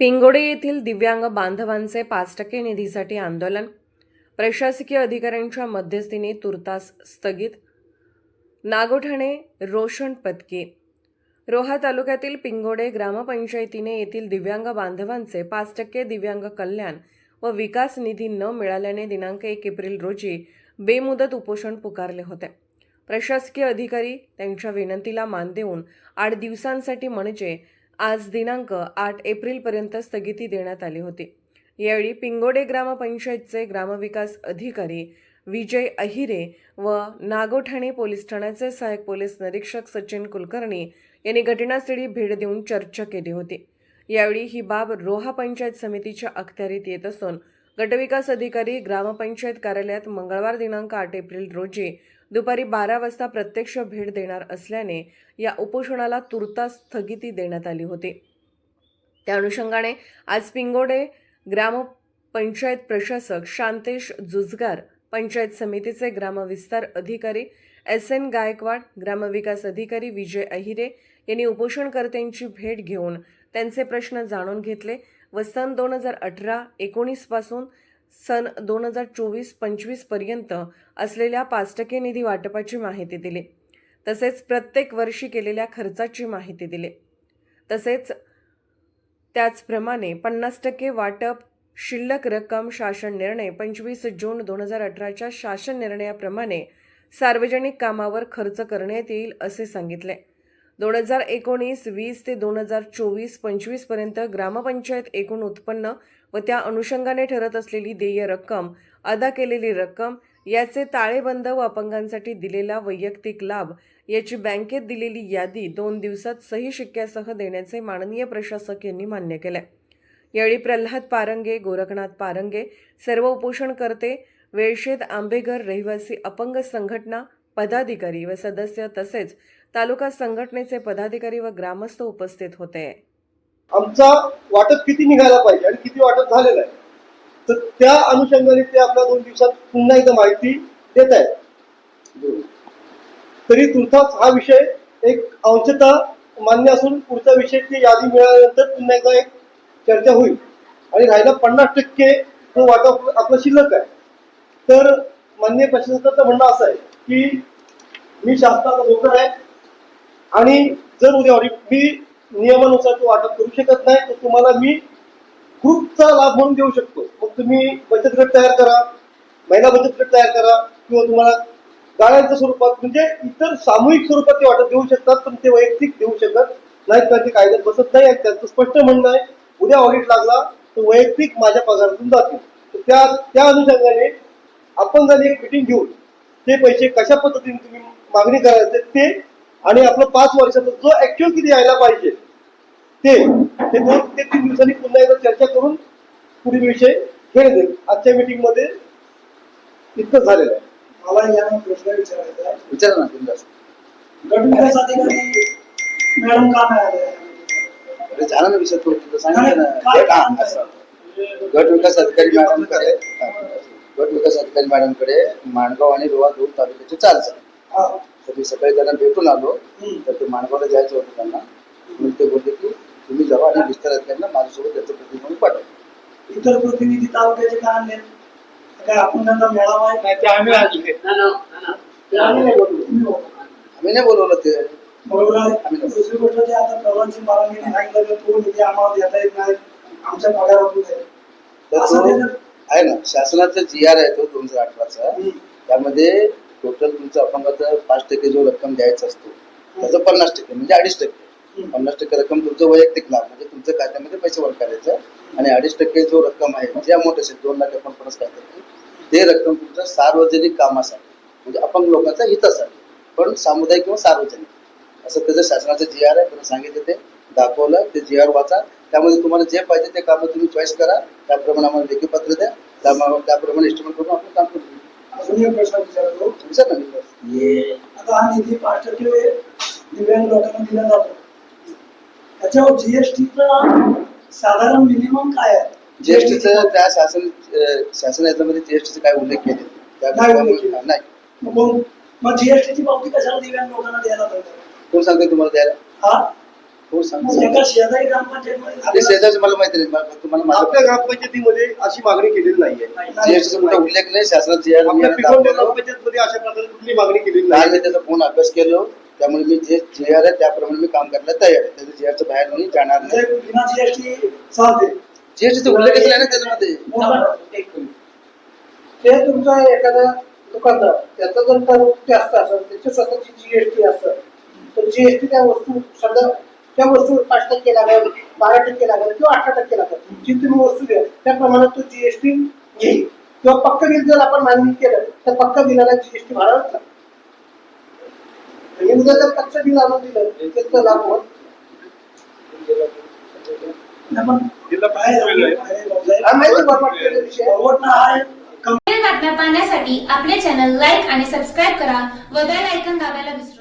पिंगोडे येथील दिव्यांग बांधवांचे पाच टक्के निधीसाठी आंदोलन. प्रशासकीय अधिकाऱ्यांच्या मध्यस्थीने तुर्तास स्थगित. नागोठाणे रोशन पत्की रोहा तालुक्यातील पिंगोडे ग्रामपंचायतीने येथील दिव्यांग बांधवांचे पाच टक्के दिव्यांग कल्याण व विकास निधी न मिळाल्याने दिनांक एक एप्रिल रोजी बेमुदत उपोषण पुकारले होते. प्रशासकीय अधिकारी त्यांच्या विनंतीला मान देऊन आठ दिवसांसाठी म्हणजे आज दिनांक आठ एप्रिलपर्यंत स्थगिती देण्यात आली होती. यावेळी पिंगोडे ग्रामपंचायतचे ग्रामविकास अधिकारी विजय अहिरे व नागोठाणे पोलीस ठाण्याचे सहाय्यक पोलीस निरीक्षक सचिन कुलकर्णी यांनी घटनास्थळी भेट देऊन चर्चा केली होती. यावेळी ही बाब रोहा पंचायत समितीच्या अखत्यारीत येत असून गटविकास अधिकारी ग्रामपंचायत कार्यालयात मंगळवार दिनांक आठ एप्रिल रोजी दुपारी बारा वाजता प्रत्यक्ष भेट देणार असल्याने या उपोषणाला तुर्तास स्थगिती देण्यात आली होती. त्या अनुषंगाने आज पिंगोडे ग्रामपंचायत प्रशासक शांतेश जुजगार पंचायत समितीचे ग्रामविस्तार अधिकारी एस एन गायकवाड ग्रामविकास अधिकारी विजय अहिरे यांनी उपोषणकर्त्यांची भेट घेऊन त्यांचे प्रश्न जाणून घेतले व सन दोन हजार अठरा एकोणीसपासून सन दोन हजार चोवीस पंचवीसपर्यंत असलेल्या पाच टक्के निधी वाटपाची माहिती दिली. तसेच प्रत्येक वर्षी केलेल्या खर्चाची माहिती दिली. तसेच त्याचप्रमाणे पन्नास टक्के वाटप शिल्लक रक्कम शासन निर्णय पंचवीस जून दोन हजार अठराच्या शासन निर्णयाप्रमाणे सार्वजनिक कामावर खर्च करण्यात येईल असे सांगितले. दोन हजार एकोणीस वीस ते दोन हजार चोवीस पंचवीसपर्यंत ग्रामपंचायत एकूण उत्पन्न व त्या अनुषंगाने ठरत असलेली देय रक्कम अदा केलेली रक्कम याचे ताळेबंद व अपंगांसाठी दिलेला वैयक्तिक लाभ याची बँकेत दिलेली यादी दोन दिवसात सही शिक्क्यासह देण्याचे माननीय प्रशासक यांनी मान्य केले यावेळी प्रल्हाद पारंगे गोरखनाथ पारंगे सर्व उपोषणकर्ते वेळशेत आंबेघर रहिवासी अपंग संघटना पदाधिकारी व सदस्य तसेच तालुका संघटनेचे पदाधिकारी व ग्रामस्थ उपस्थित होते. आमचा वाटप किती निघायला पाहिजे आणि किती वाटप झालेलं आहे? तर त्या अनुषंगाने ते आपल्या दोन दिवसात पुन्हा एकदा माहिती देत आहेत. तरी तुर्तास हा विषय एक अंशतः मान्य असून पुढचा विषयची यादी मिळाल्यानंतर पुन्हा एकदा एक चर्चा होईल. आणि राहिला पन्नास टक्के जो वाटप आपलं शिल्लक आहे. तर मान्य प्रशासकाचं म्हणणं असं आहे की मी शासनाचा नोकर आहे आणि जर उद्या ऑडिट मी नियमानुसार तो वाटप करू शकत नाही तर तुम्हाला मी ग्रुपचा लाभ म्हणून देऊ शकतो. मग तुम्ही बचत गट तयार करा महिला बचत गट तयार करा किंवा तुम्हाला गाळ्यांच्या स्वरूपात म्हणजे इतर सामूहिक स्वरूपात ते वाटप देऊ शकतात पण ते वैयक्तिक देऊ शकत नाहीत कारण ते कायद्यात बसत नाही आणि त्यांचं स्पष्ट म्हणणं आहे उद्या ऑडिट लागला तर वैयक्तिक माझ्या पगारातून जातील. तर त्या त्या अनुषंगाने आपण जर एक मिटिंग घेऊन ते पैसे कशा पद्धतीने तुम्ही मागणी करायचे ते आणि आपलं पाच वर्षाचा जो ऍक्च्युअल किती यायला पाहिजे ते ते दोन ते तीन दिवसांनी पुन्हा एकदा चर्चा करून पुढील विषय घेणे देईल. आजच्या मीटिंगमध्ये इतकं झालेलं आहे. मला यानं प्रश्न विचारायचा आहे. विचारा ना बिनधास्त. गट विकास अधिकारी मॅडम का अरे झाला ना विषय तो तुला सांगितलं ना. गट विकास अधिकारी मॅडमकडे गट विकास अधिकारी मॅडमकडे माणगाव आणि रोहा दोन तालुक्याचे चार जण हा. तर मी सकाळी त्यांना भेटून आलो. तर ते माणगावला जायचं होतं त्यांना मग ते बोलले की तुम्ही जावा आणि विस्तार अधिकाऱ्यांना माझ्यासोबत त्याचं प्रतिनिधी पाठवा इतर प्रतिनिधी तालुक्याचे का आणले काय आपण त्यांना मेळावा आहे? नाही ते आम्ही आणले आम्ही नाही बोलवलं ते बरोबर आहे आम्ही नाही. दुसरी गोष्ट ते आता प्रवासी बाळांनी सांगितलं की तो निधी आम्हाला देता येत नाही आमच्या पगारातून आहे. तर असं तो ते जर- आहे ना शासनाचा जी आर आहे तो दोन हजार अठराचा. त्यामध्ये टोटल तुमचं अपंगाचा पाच टक्के जो रक्कम द्यायचा असतो त्याचं पन्नास टक्के म्हणजे अडीच टक्के. पन्नास टक्के रक्कम तुमचं वैयक्तिक लाभ म्हणजे तुमच्या खात्यामध्ये पैसे वर करायचं आणि अडीच टक्के जो रक्कम आहे जे अमाऊंट असेल दोन लाख एकोणपन्नास काय ते रक्कम तुमच्या सार्वजनिक कामासाठी म्हणजे अपंग लोकांच्या हितासाठी पण सामुदायिक किंवा सार्वजनिक. असं त्याचं शासनाचं जी आर आहे त्यांना सांगितलं ते दाखवलं ते जी आर वाचा. त्यामध्ये तुम्हाला जे पाहिजे ते कामं तुम्ही चॉईस करा. त्याप्रमाणे आम्हाला लेखी पत्र द्या. त्याप्रमाणे इस्टिमेट करून आपण काम करू. अजून एक प्रश्न विचारतो. विश्वास. आता हा निधी पाच टक्के दिव्यांग लोकांना दिला जातो. त्याच्यावर जीएसटीचा साधारण मिनिमम काय आहे? जीएसटीचं त्या शासन शासन याच्यामध्ये जीएसटीचे काय उल्लेख केले? नाही मग जीएसटीची पावती कशाला दिव्यांग लोकांना द्यायला पाहिजे कोण सांगते तुम्हाला द्यायला? हा? हो सांगा शेजारी मला माहिती नाही तुम्हाला आपल्या ग्रामपंचायतीमध्ये अशी मागणी केलेली नाहीये. उल्लेख नाही ग्रामपंचायतमध्ये अशा प्रकारे कुठली मागणी केलेली काल नाही मी त्याचा फोन अभ्यास केलो त्यामुळे मी जे जे आर आहे त्याप्रमाणे मी काम करायला तयार आहे. त्याच्या जे आरच्या बाहेर मी जाणार नाही. जीएसटीचा उल्लेखच नाही ना त्याच्यामध्ये. ते तुमचं एखादा दुकानदार त्याचा जर कर जास्त असेल त्याची स्वतःची जीएसटी असेल तर जीएसटी त्या वस्तू समजा त्या वस्तू पाच टक्के लागेल बारा टक्के लागेल किंवा अठरा टक्के लागेल. जी तुम्ही वस्तू घ्या त्या प्रमाणात तो जीएसटी घेईल. किंवा पक्क बिल जर आपण मान्य केलं तर पक्का बिलाला जीएसटी भरावंच लागतं आणि उद्या जर कच्चं बिल आणून दिलं हा हा एक पुढील बातम्या पाहण्यासाठी आपले चॅनल लाईक आणि सबस्क्राईब करा व बेल आयकॉन दाबायला विसरू नका.